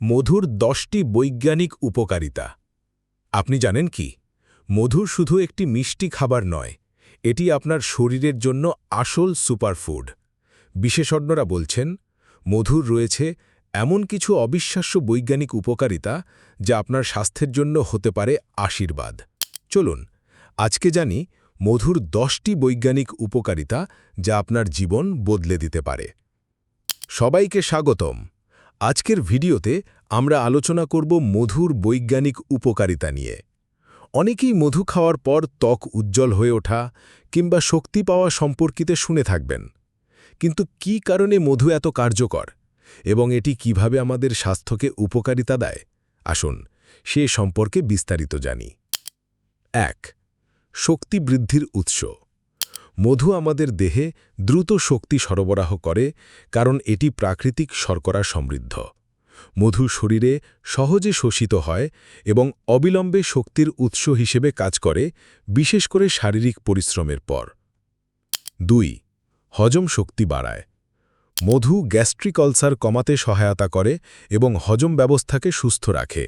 মধুর দশটি বৈজ্ঞানিক উপকারিতা। আপনি জানেন কি? মধু শুধু একটি মিষ্টি খাবার নয়, এটি আপনার শরীরের জন্য আসল সুপারফুড। বিশেষজ্ঞরা বলছেন, মধুর রয়েছে এমন কিছু অবিশ্বাস্য বৈজ্ঞানিক উপকারিতা যা আপনার স্বাস্থ্যের জন্য হতে পারে আশীর্বাদ। চলুন, আজকে জানি মধুর দশটি বৈজ্ঞানিক উপকারিতা যা আপনার জীবন বদলে দিতে পারে। সবাইকে স্বাগতম। আজকের ভিডিওতে আমরা আলোচনা করব মধুর বৈজ্ঞানিক উপকারিতা নিয়ে। অনেকেই মধু খাওয়ার পর ত্বক উজ্জ্বল হয়ে ওঠা কিংবা শক্তি পাওয়া সম্পর্কিতে শুনে থাকবেন। কিন্তু কি কারণে মধু এত কার্যকর এবং এটি কীভাবে আমাদের স্বাস্থ্যকে উপকারিতা দেয়? আসুন সে সম্পর্কে বিস্তারিত জানি। এক, শক্তি বৃদ্ধির উৎস। মধু আমাদের দেহে দ্রুত শক্তি সরবরাহ করে, কারণ এটি প্রাকৃতিক শর্করা সমৃদ্ধ। মধু শরীরে সহজে শোষিত হয় এবং অবিলম্বে শক্তির উৎস হিসেবে কাজ করে, বিশেষ করে শারীরিক পরিশ্রমের পর। দুই, হজম শক্তি বাড়ায়। মধু গ্যাস্ট্রিক অলসার কমাতে সহায়তা করে এবং হজম ব্যবস্থাকে সুস্থ রাখে।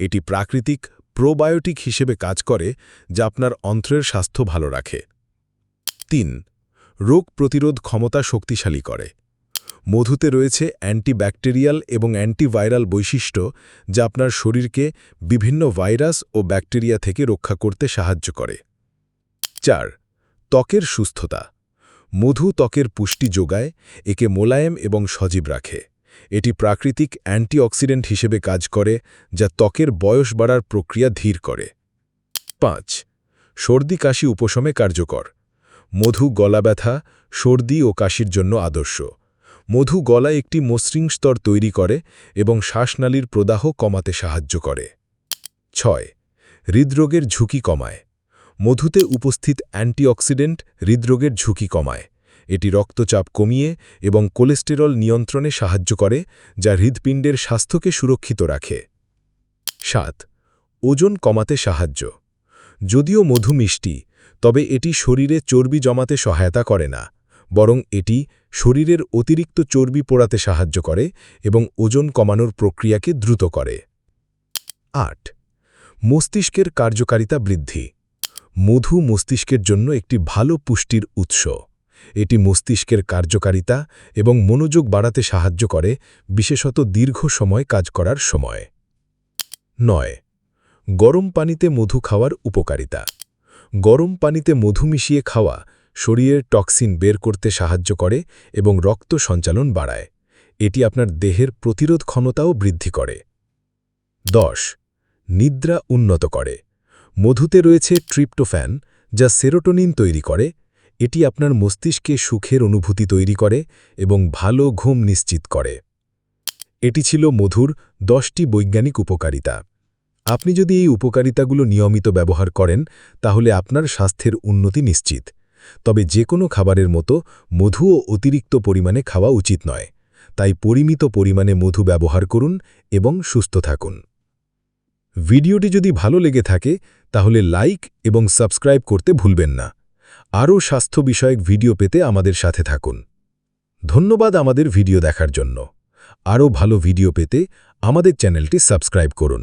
এটি প্রাকৃতিক, প্রোবায়োটিক হিসেবে কাজ করে, যা আপনার অন্ত্রের স্বাস্থ্য ভালো রাখে। তিন, রোগ প্রতিরোধ ক্ষমতা শক্তিশালী করে। মধুতে রয়েছে অ্যান্টিব্যাকটেরিয়াল এবং অ্যান্টিভাইরাল বৈশিষ্ট্য যা আপনার শরীরকে বিভিন্ন ভাইরাস ও ব্যাকটেরিয়া থেকে রক্ষা করতে সাহায্য করে। চার, ত্বকের সুস্থতা। মধু ত্বকের পুষ্টি যোগায়, একে মোলায়েম এবং সজীব রাখে। এটি প্রাকৃতিক অ্যান্টিঅক্সিডেন্ট হিসেবে কাজ করে, যা ত্বকের বয়স বাড়ার প্রক্রিয়া ধীর করে। পাঁচ, সর্দি কাশি উপশমে কার্যকর। মধু গলা ব্যথা সর্দি ও কাশির জন্য আদর্শ। মধু গলায় একটি মসৃণ স্তর তৈরি করে এবং শ্বাসনালীর প্রদাহ কমাতে সাহায্য করে। ছয়, হৃদরোগের ঝুঁকি কমায়। মধুতে উপস্থিত অ্যান্টিঅক্সিডেন্ট হৃদরোগের ঝুঁকি কমায়। এটি রক্তচাপ কমিয়ে এবং কোলেস্টেরল নিয়ন্ত্রণে সাহায্য করে, যা হৃদপিণ্ডের স্বাস্থ্যকে সুরক্ষিত রাখে। সাত, ওজন কমাতে সাহায্য। যদিও মধু মিষ্টি তবে এটি শরীরে চর্বি জমাতে সহায়তা করে না, বরং এটি শরীরের অতিরিক্ত চর্বি পোড়াতে সাহায্য করে এবং ওজন কমানোর প্রক্রিয়াকে দ্রুত করে। আট, মস্তিষ্কের কার্যকারিতা বৃদ্ধি। মধু মস্তিষ্কের জন্য একটি ভালো পুষ্টির উৎস। এটি মস্তিষ্কের কার্যকারিতা এবং মনোযোগ বাড়াতে সাহায্য করে, বিশেষত দীর্ঘ সময় কাজ করার সময়। নয়, গরম পানিতে মধু খাওয়ার উপকারিতা। গরম পানিতে মধু মিশিয়ে খাওয়া শরীরের টক্সিন বের করতে সাহায্য করে এবং রক্ত সঞ্চালন বাড়ায়। এটি আপনার দেহের প্রতিরোধ ক্ষমতাও বৃদ্ধি করে। দশ, নিদ্রা উন্নত করে। মধুতে রয়েছে ট্রিপ্টোফ্যান, যা সেরোটোনিন তৈরি করে। এটি আপনার মস্তিষ্কে সুখের অনুভূতি তৈরি করে এবং ভালো ঘুম নিশ্চিত করে। এটি ছিল মধুর দশটি বৈজ্ঞানিক উপকারিতা। আপনি যদি এই উপকারিতাগুলো নিয়মিত ব্যবহার করেন, তাহলে আপনার স্বাস্থ্যের উন্নতি নিশ্চিত। তবে যে কোনো খাবারের মতো মধুও অতিরিক্ত পরিমাণে খাওয়া উচিত নয়। তাই পরিমিত পরিমাণে মধু ব্যবহার করুন এবং সুস্থ থাকুন। ভিডিওটি যদি ভালো লেগে থাকে, তাহলে লাইক এবং সাবস্ক্রাইব করতে ভুলবেন না। আরও স্বাস্থ্য বিষয়ক ভিডিও পেতে আমাদের সাথে থাকুন। ধন্যবাদ আমাদের ভিডিও দেখার জন্য। আরও ভালো ভিডিও পেতে আমাদের চ্যানেলটি সাবস্ক্রাইব করুন।